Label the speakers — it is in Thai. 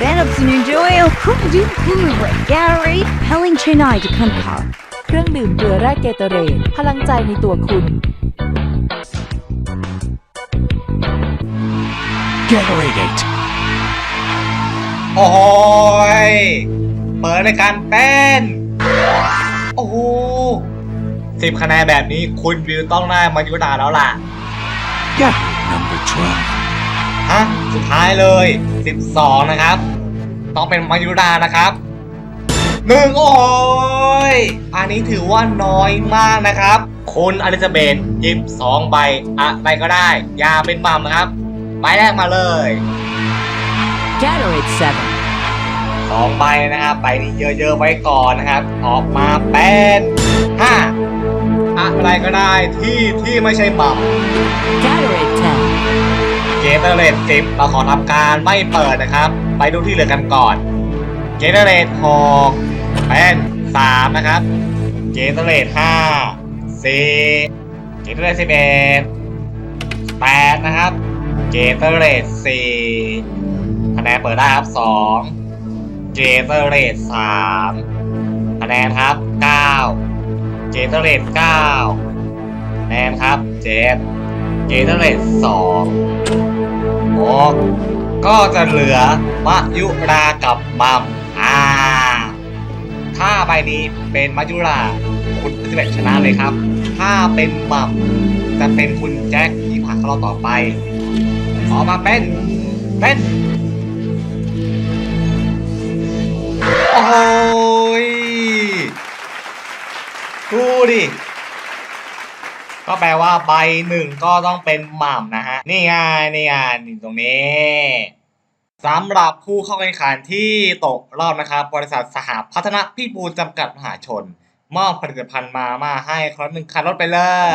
Speaker 1: Ben up to Ninja Oil, who do who right Gary, Pelling Chennai to Kankar.
Speaker 2: เครื่องดื่มเกลือแร่เกเตเรตพลังใจในตัวคุณ
Speaker 3: Gatorade
Speaker 4: โอ้ยเปิดในการเต้น โอ้โหสิบคะแนนแบบนี้คุณวิวต้องได้มายุราแล้วล่ะ
Speaker 3: Gatorade number 12.
Speaker 4: อะสุดท้ายเลย 12 นะครับ ต้องเป็นมายุรานะครับหนึ่งโอ้ยอันนี้ถือว่าน้อยมากนะครับ คุณอลิซาเบธหยิบสองใบอะไรก็ได้ ยาเป็นบัมนะครับ ใบแรกมาเลย
Speaker 1: g a t e r a d e 7
Speaker 4: สองใบนะครับใบนี้เยอะๆไว้ก่อนนะครับ ออกมาเป็นห้าอะไรก็ได้ที่ที่ไม่ใช่บัม
Speaker 1: g a
Speaker 4: t e r a d e 10 มเตอรตสิบเราขอทำการไม่เปิดนะครับ ไปดูที่เหลือกันก่อนเจเนเรตหกเป็นสามนะครับเจเนเรตห้าสี่เจเนเรตสิบเอ็ดแปดนะครับเจเนเรตสี่คะแนนเปิดได้ครับสองเจเนเรตสามคะแนนครับเก้าเจเนเรตเก้าคะแนนครับเจ็ดเจเนเรตสอง ก็จะเหลือมะยุรากับมัมอ่า ถ้าใบนี้เป็นมะยุราคุณก็จะเป็นชนะเลยครับ ถ้าเป็นมัมจะเป็นคุณแจ็คที่ผ่านเข้ารอบต่อไปออกมาเป็นเป็นโอ้ยดูดิ ก็แปลว่าใบหนึ่งก็ต้องเป็นหม่ำนะฮะ นี่ไงนี่ไงนี่ตรงนี้สำหรับผู้เข้าแข่งขันที่ตกรอบนะครับ บริษัทสหพัฒนพิบูลจำกัดมหาชน มอบผลิตภัณฑ์มามาให้ครั้งหนึ่งคันรถไปเลย